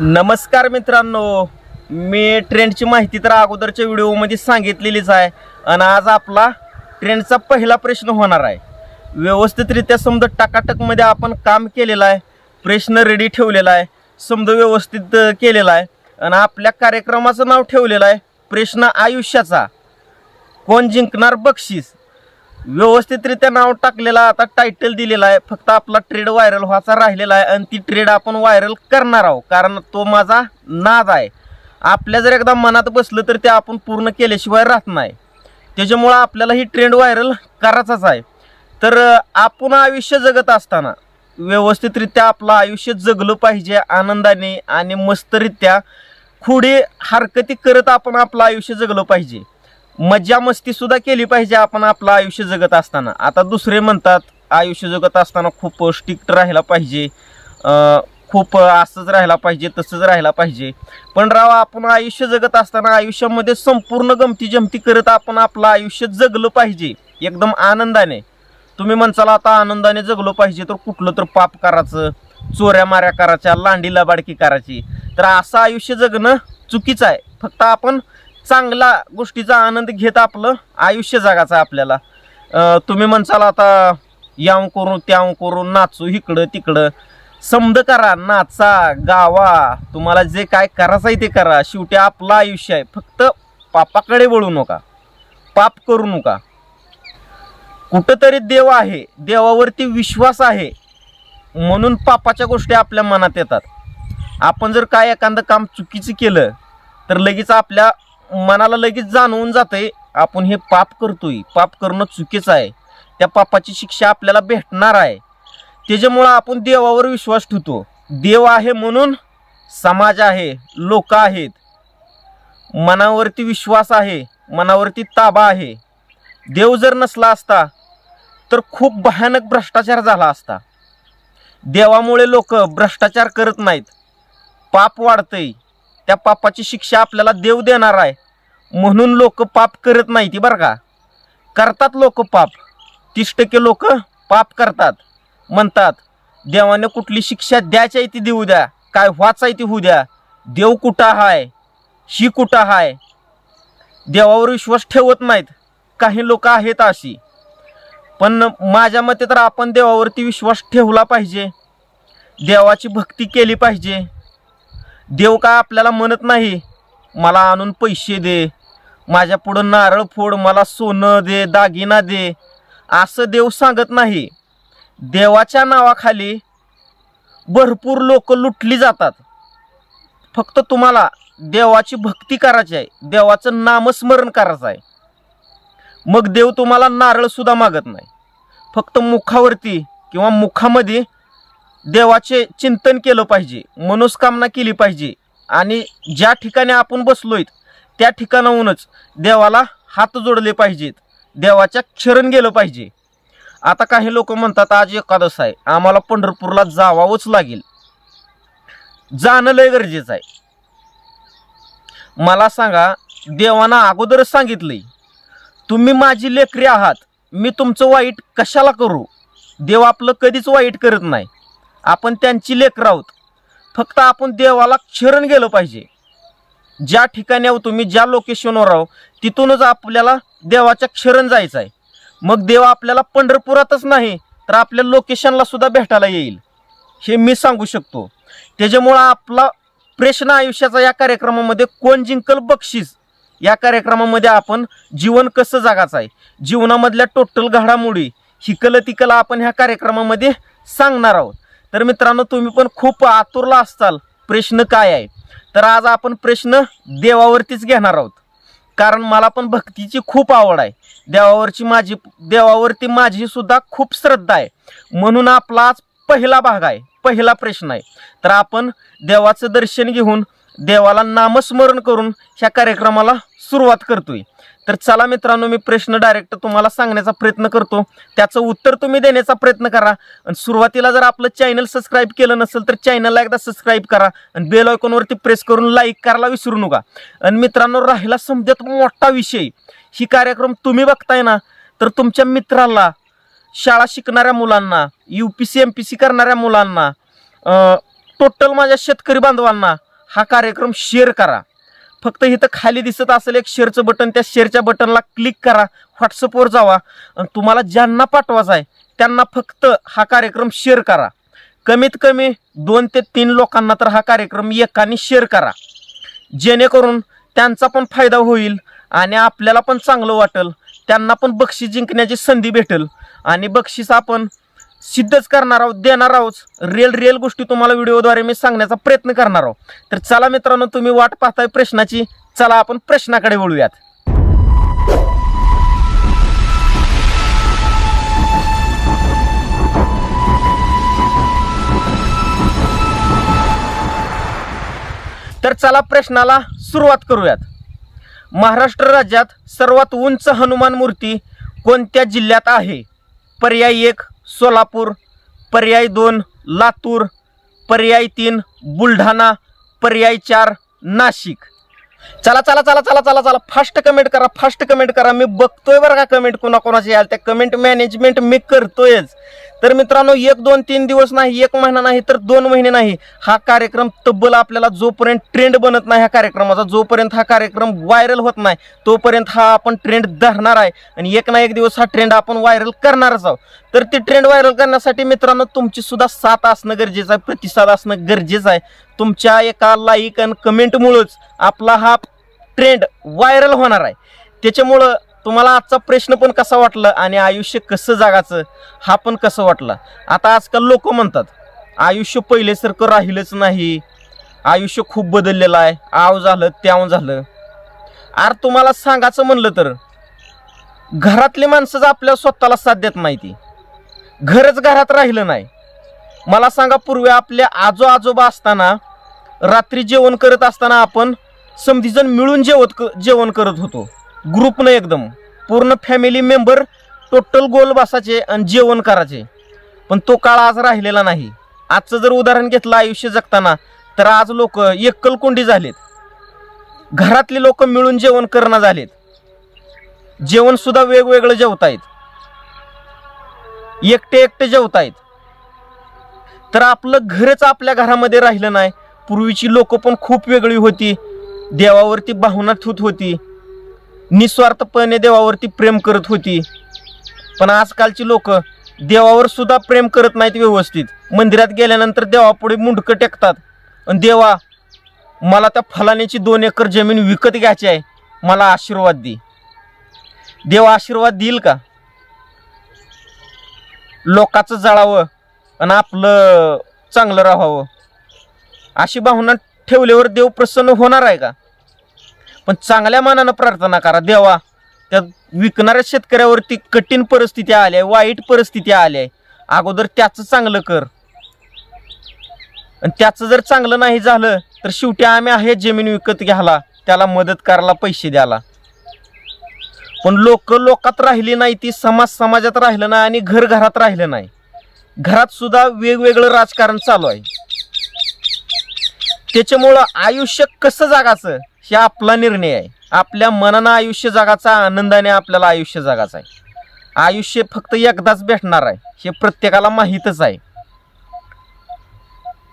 नमस्कार मित्रांनो मी ट्रेंडची माहिती तर अगोदरच्या व्हिडिओमध्ये सांगितलेलीच आहे. आणि आज आपला ट्रेंडचा पहिला प्रश्न होणार आहे. व्यवस्थितरित्या समजा टकाटकमध्ये आपण काम केलेलं आहे प्रश्न रेडी ठेवलेला आहे समजा व्यवस्थित केलेला आहे. आणि आपल्या कार्यक्रमाचं नाव ठेवलेलं आहे प्रश्न आयुष्याचा. कोण जिंकणार बक्षीस? व्यवस्थितरित्या नाव टाकलेलं आता टायटल दिलेला आहे. फक्त आपला ट्रेड व्हायरल व्हायचा राहिलेला आहे आणि ती ट्रेड आपण व्हायरल करणार आहोत. कारण तो माझा नाद आहे. आपल्या जर एकदा मनात बसलं तर ते आपण पूर्ण केल्याशिवाय राहत नाही. त्याच्यामुळं आपल्याला ही ट्रेंड व्हायरल करायचाच आहे. तर आपण आयुष्य जगत असताना व्यवस्थितरित्या आपलं आयुष्य जगलं पाहिजे आनंदाने आणि मस्तरित्या खुडे हरकती करत आपण आपलं आयुष्य जगलं पाहिजे. मज्जा मस्ती सुद्धा केली पाहिजे आपण आपलं आयुष्य जगत असताना. आता दुसरे म्हणतात आयुष्य जगत असताना खूप स्ट्रिक्ट राहायला पाहिजे. खूप असंच राहायला पाहिजे तसंच राहायला पाहिजे. पण राव आपण आयुष्य जगत असताना आयुष्यामध्ये संपूर्ण गमती जमती करत आपण आपलं आयुष्य जगलं पाहिजे एकदम आनंदाने. तुम्ही म्हणसाल आता आनंदाने जगलो पाहिजे तर कुठलं तर पाप करायचं चोऱ्या माऱ्या करायच्या लांडी लबाडकी करायची. तर असं आयुष्य जगणं चुकीचं आहे. फक्त आपण चांगला गोष्टीचा आनंद घेत आपलं आयुष्य जगायचं आहे आपल्याला तुम्ही म्हणसाल आता याव करून त्याव करून नाचू इकडं तिकडं. समद करा नाचा गावा. तुम्हाला जे काय करायचं आहे ते करा. शेवटी आपलं आयुष्य आहे. फक्त पापाकडे वळू नका. पाप करू नका. कुठंतरी देव आहे. देवावरती विश्वास आहे. म्हणून पापाच्या गोष्टी आपल्या मनात येतात. आपण जर काय एखादं काम चुकीचं केलं तर लगेच आपल्या मनाला लगेच जाणवून जाते आपण हे पाप करतोय. पाप करणं चुकीचं आहे. त्या पापाची शिक्षा आपल्याला भेटणार आहे. त्याच्यामुळं आपण देवावर विश्वास ठेवतो. देव आहे म्हणून समाज आहे लोक आहेत. मनावरती विश्वास आहे मनावरती ताबा आहे. देव जर नसला असता तर खूप भयानक भ्रष्टाचार झाला असता. देवामुळे लोक भ्रष्टाचार करत नाहीत. पाप वाढतंय. त्या पापाची शिक्षा आपल्याला देव देणार आहे. म्हणून लोक पाप करत नाही ती बरं का? करतात लोक पाप. तीस टक्के लोक पाप करतात. म्हणतात देवाने कुठली शिक्षा द्यायची आहे ती देऊ द्या. काय व्हायचं आहे ती होऊ द्या. देव कुठं हाय? शी कुठं हाय? देवावर विश्वास ठेवत नाहीत. काही लोक आहेत अशी. पण माझ्या मते तर आपण देवावरती विश्वास ठेवला पाहिजे. देवाची भक्ती केली पाहिजे. देव काय आपल्याला म्हणत नाही मला आणून पैसे दे. माझ्या पुढं नारळ फोड मला सोनं दे दागिना दे असं देव सांगत नाही. देवाच्या नावाखाली भरपूर लोक लुटली जातात. फक्त तुम्हाला देवाची भक्ती करायची आहे. देवाचं नामस्मरण करायचं आहे. मग देव तुम्हाला नारळसुद्धा मागत नाही. फक्त मुखावरती किंवा मुखामध्ये देवाचे चिंतन केलं पाहिजे मनोस्कामना केली पाहिजे. आणि ज्या ठिकाणी आपण बसलोय त्या ठिकाणाहूनच देवाला हात जोडले पाहिजेत. देवाच्या क्षरण गेलं पाहिजे. आता काही लोक म्हणतात आज एकादश आहे. आम्हाला पंढरपूरला जावावंच लागेल. जाणं लय गरजेचं आहे. मला सांगा देवानं अगोदरच सांगितलंय तुम्ही माझी लेकरी आहात. मी तुमचं वाईट कशाला करू? देव आपलं कधीच वाईट करत नाही. आपण त्यांची लेकर आहोत. फक्त आपण देवाला क्षरण गेलं पाहिजे. ज्या ठिकाणी आहो तुम्ही ज्या लोकेशनवर आहो तिथूनच आपल्याला देवाच्या क्षरण जायचं आहे. मग देव आपल्याला पंढरपुरातच नाही तर आपल्या लोकेशनला सुद्धा भेटायला येईल. हे मी सांगू शकतो. त्याच्यामुळं आपला प्रश्न आयुष्याचा या कार्यक्रमामध्ये कोण जिंकल बक्षीस? या कार्यक्रमामध्ये आपण जीवन कसं जगायचं आहे? जीवनामधल्या टोटल घडामोडी हिकल तिकल आपण ह्या कार्यक्रमामध्ये सांगणार आहोत. तर मित्रांनो तुम्ही पण खूप आतुरला असताल. प्रश्न काय आहे तर आज आपण प्रश्न देवावरतीच घेणार आहोत. कारण मला पण भक्तीची खूप आवड आहे. देवावरची माझी देवावरती माझी सुद्धा खूप श्रद्धा आहे. म्हणून आपला आज पहिला भाग आहे. पहिला प्रश्न आहे. तर आपण देवाचं दर्शन घेऊन देवाला नामस्मरण करून ह्या कार्यक्रमाला सुरुवात करतोय. तर चला मित्रांनो मी प्रश्न डायरेक्ट तुम्हाला सांगण्याचा प्रयत्न करतो. त्याचं उत्तर तुम्ही देण्याचा प्रयत्न करा. आणि सुरुवातीला जर आपलं चॅनल सबस्क्राईब केलं नसेल तर चॅनलला एकदा सबस्क्राईब करा. आणि बेल आयकॉनवरती प्रेस करून लाईक करायला विसरू नका. आणि मित्रांनो राहिला समजत मोठा विषय. ही कार्यक्रम तुम्ही बघताय ना तर तुमच्या मित्राला शाळा शिकणाऱ्या मुलांना U P C M P C करणाऱ्या मुलांना टोटल माझ्या शेतकरी बांधवांना हा कार्यक्रम शेअर करा. फक्त इथं खाली दिसत असेल एक शेअरचं बटन त्या शेअरच्या बटनला क्लिक करा व्हॉट्सअपवर जावा. आणि तुम्हाला ज्यांना पाठवायचा आहे त्यांना फक्त हा कार्यक्रम शेअर करा. कमीत कमी दोन ते तीन लोकांना तर हा कार्यक्रम एकाने शेअर करा. जेणेकरून त्यांचा पण फायदा होईल आणि आपल्याला पण चांगलं वाटेल. त्यांना पण बक्षीस जिंकण्याची संधी भेटेल. आणि बक्षीस आपण सिद्धच करणार आहोत देणार आहोत. रिअल रिअल गोष्टी तुम्हाला व्हिडिओद्वारे मी सांगण्याचा प्रयत्न करणार आहोत. तर चला मित्रांनो तुम्ही वाट पाहताय प्रश्नाची. चला आपण प्रश्नाकडे वळूयात. तर चला प्रश्नाला सुरुवात करूयात. महाराष्ट्र राज्यात सर्वात उंच हनुमान मूर्ती कोणत्या जिल्ह्यात आहे? पर्याय एक सोलापूर पर्याय दोन लातूर पर्याय तीन बुलढाणा पर्याय चार नाशिक. चला चला चला चला चला चला फास्ट कमेंट करा फास्ट कमेंट करा. मी बघतोय बरं का कमेंट कोणाकोणाची. याल त्या कमेंट मॅनेजमेंट मी करतोयच. तर मित्रांनो एक दोन तीन दिवस नाही एक महिना नाही तर दोन महिने नाही. हा कार्यक्रम तब्बल आपल्याला जोपर्यंत ट्रेंड बनत नाही ह्या कार्यक्रमाचा जोपर्यंत हा कार्यक्रम व्हायरल होत नाही तोपर्यंत हा आपण ट्रेंड धरणार आहे. आणि एक ना एक दिवस हा ट्रेंड आपण व्हायरल करणारच आहोत. तर ती ट्रेंड व्हायरल करण्यासाठी मित्रांनो तुमची सुद्धा साथ असणं गरजेचं आहे प्रतिसाद असणं गरजेचं आहे. तुमच्या एका लाईक आणि कमेंटमुळंच आपला हा ट्रेंड व्हायरल होणार आहे. त्याच्यामुळं तुम्हाला आजचा प्रश्न पण कसा वाटला आणि आयुष्य कसं जगाचं हा पण कसं वाटला? आता आजकाल लोक म्हणतात आयुष्य पहिल्यासारखं राहिलंच नाही. आयुष्य खूप बदललेलं आहे. आव झालं त्याव झालं. आर तुम्हाला सांगायचं म्हणलं तर घरातली माणसंच आपल्या स्वतःला साथ देत नाही ती घरच घरात राहिलं नाही. मला सांगा पूर्वी आपल्या आजो आजोबा असताना रात्री जेवण करत असताना आपण समधीजण मिळून जेवत क- जेवण करत होतो. ग्रुपनं एकदम. पूर्ण फॅमिली मेंबर टोटल गोल बसायचे आणि जेवण करायचे. पण तो काळ आज राहिलेला नाही. आजचं जर उदाहरण घेतलं आयुष्य जगताना तर आज लोक एकलकोंडी झालेत. घरातले लोक मिळून जेवण करणं झालेत. जेवणसुद्धा वेगवेगळं जेवतायत. एकटे एकटे जेवतायत. तर आपलं घरच आपल्या घरामध्ये राहिलं नाही. पूर्वीची लोक पण खूप वेगळी होती. देवावरती भावना ठेवत होती. निस्वार्थपणे देवावरती प्रेम करत होती. पण आजकालची लोक देवावर सुद्धा प्रेम करत नाहीत व्यवस्थित. मंदिरात गेल्यानंतर देवापुढे मुंडकं टेकतात. आणि देवा मला त्या फलाण्याची दोन एकर जमीन विकत घ्यायची आहे. मला आशीर्वाद दे. देवा आशीर्वाद देईल का? लोकाचं जळावं आणि आपलं चांगलं राहावं. अशी भावना ठेवल्यावर देव प्रसन्न होणार आहे का? पण चांगल्या मनानं प्रार्थना करा देवा. त्या विकणाऱ्या शेतकऱ्यावरती कठीण परिस्थिती आल्या आहे वाईट परिस्थिती आल्या आहे. अगोदर त्याचं चांगलं कर. आणि त्याचं जर चांगलं नाही झालं तर शेवटी आम्ही आहे जमीन विकत घ्यायला त्याला मदत करायला पैसे द्यायला. पण लोक लोकात राहिली नाही ती समाज समाजात राहिलं नाही आणि घर घरात राहिलं नाही. घरात सुद्धा वेगवेगळं राजकारण चालू आहे. त्याच्यामुळं आयुष्य कसं जागाचं? हे आपला निर्णय आहे. आपल्या मनानं आयुष्य जगाचा आनंदाने आपल्याला आयुष्य जगाचं आहे. आयुष्य फक्त एकदाच भेटणार आहे हे प्रत्येकाला माहीतच आहे.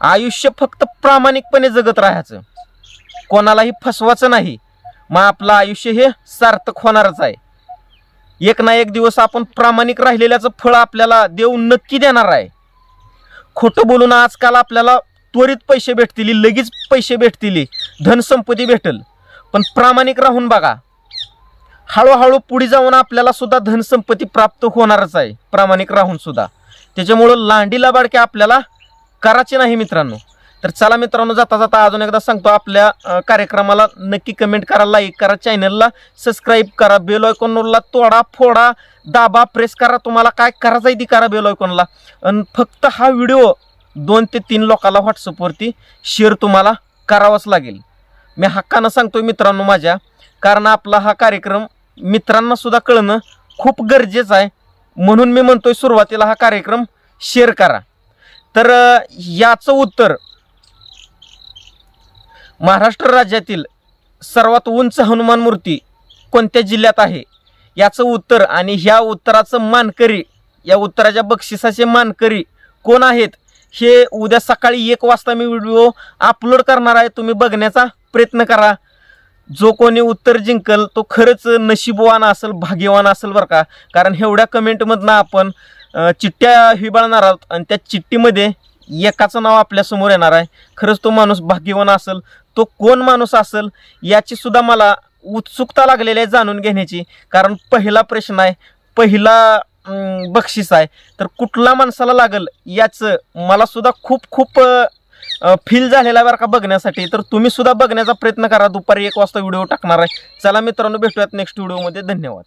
आयुष्य फक्त प्रामाणिकपणे जगत राहायचं. कोणालाही फसवायचं नाही मग आपलं आयुष्य हे सार्थक होणारच आहे. एक ना एक दिवस आपण प्रामाणिक राहिलेल्याचं फळ आपल्याला देव नक्की देणार आहे. खोटं बोलून आजकाल आपल्याला त्वरित पैसे भेटतील लगेच पैसे भेटतील. धनसंपत्ती भेटेल. पण प्रामाणिक राहून बघा. हळूहळू पुढे जाऊन आपल्याला सुद्धा धनसंपत्ती प्राप्त होणारच आहे. प्रामाणिक राहून सुद्धा. त्याच्यामुळं लांडीला बाडके आपल्याला करायचे नाही मित्रांनो. तर चला मित्रांनो जाता जाता अजून एकदा सांगतो आपल्या कार्यक्रमाला नक्की कमेंट करा लाईक करा चॅनलला सबस्क्राईब करा बेल आयकॉनला तोडा फोडा दाबा प्रेस करा. तुम्हाला काय करायचं आहे ती करा बेल आयकॉनला आणि फक्त हा व्हिडिओ दोन ते तीन लोकांना व्हॉट्सअपवरती शेअर तुम्हाला करावाच लागेल. मी हक्कानं सांगतो मित्रांनो माझ्या कारण आपला हा कार्यक्रम मित्रांना सुद्धा कळणं खूप गरजेचं आहे. म्हणून मी म्हणतोय सुरुवातीला हा कार्यक्रम शेअर करा. तर याचं उत्तर महाराष्ट्र राज्यातील सर्वात उंच हनुमान मूर्ती कोणत्या जिल्ह्यात आहे? याचं उत्तर आणि ह्या उत्तराचं मानकरी या उत्तराच्या बक्षिसाचे मानकरी कोण आहेत? हे उद्या सकाळी एक वाजता मी व्हिडिओ अपलोड करणार आहे. तुम्ही बघण्याचा प्रयत्न करा. जो कोणी उत्तर जिंकल तो खरंच नशीबवान असेल भाग्यवान असेल बरं का. कारण एवढ्या कमेंटमधनं आपण चिठ्ठ्या हिबाळणार आहोत आणि त्या चिठ्ठीमध्ये एकाचं नाव आपल्यासमोर येणार आहे. खरंच तो माणूस भाग्यवान असेल तो कोण माणूस असेल याची सुद्धा मला उत्सुकता लागलेली आहे जाणून घेण्याची. कारण पहिला प्रश्न आहे पहिला बक्षीस आहे. तर कुठला माणसाला लागल याचं मला सुद्धा खूप खूप फील झालेला आहे बरं का बघण्यासाठी. तर तुम्ही सुद्धा बघण्याचा प्रयत्न करा. दुपारी एक वाजता व्हिडिओ टाकणार आहे. चला मित्रांनो भेटूयात नेक्स्ट व्हिडिओमध्ये धन्यवाद.